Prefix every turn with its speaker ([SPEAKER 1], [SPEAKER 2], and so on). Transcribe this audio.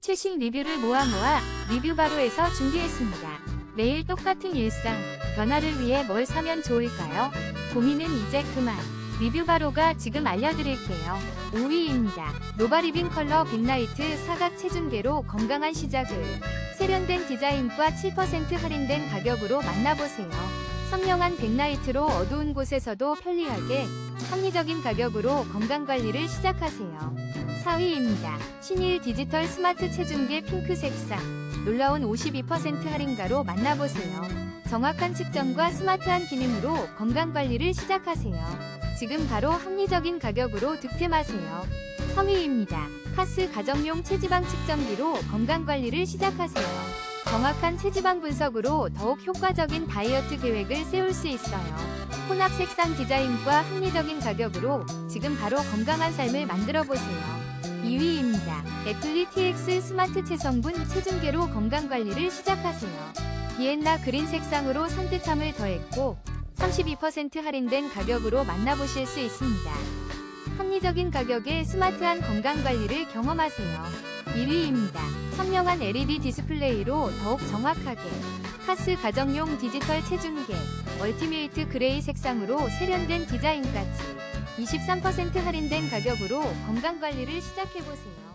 [SPEAKER 1] 최신 리뷰를 모아 모아 리뷰 바로에서 준비했습니다. 매일 똑같은 일상, 변화를 위해 뭘 사면 좋을까요? 고민은 이제 그만. 리뷰 바로가 지금 알려드릴게요. 5위입니다. 노바리빙 컬러 빅라이트 사각 체중계로 건강한 시작을. 세련된 디자인과 7% 할인된 가격으로 만나보세요. 선명한 백라이트로 어두운 곳에서도 편리하게 합리적인 가격으로 건강관리를 시작하세요. 4위입니다. 신일 디지털 스마트 체중계 핑크 색상. 놀라운 52% 할인가로 만나보세요. 정확한 측정과 스마트한 기능으로 건강관리를 시작하세요. 지금 바로 합리적인 가격으로 득템하세요. 3위입니다. 카스 가정용 체지방 측정기로 건강관리를 시작하세요. 정확한 체지방 분석으로 더욱 효과적인 다이어트 계획을 세울 수 있어요. 혼합 색상 디자인과 합리적인 가격으로 지금 바로 건강한 삶을 만들어 보세요. 2위입니다. 애플리 TX 스마트 체성분 체중계로 건강관리를 시작하세요. 비엔나 그린 색상으로 산뜻함을 더했고 32% 할인된 가격으로 만나보실 수 있습니다. 합리적인 가격에 스마트한 건강관리를 경험하세요. 1위입니다. 선명한 LED 디스플레이로 더욱 정확하게 카스 가정용 디지털 체중계 멀티메이트 그레이 색상으로 세련된 디자인까지 23% 할인된 가격으로 건강관리를 시작해보세요.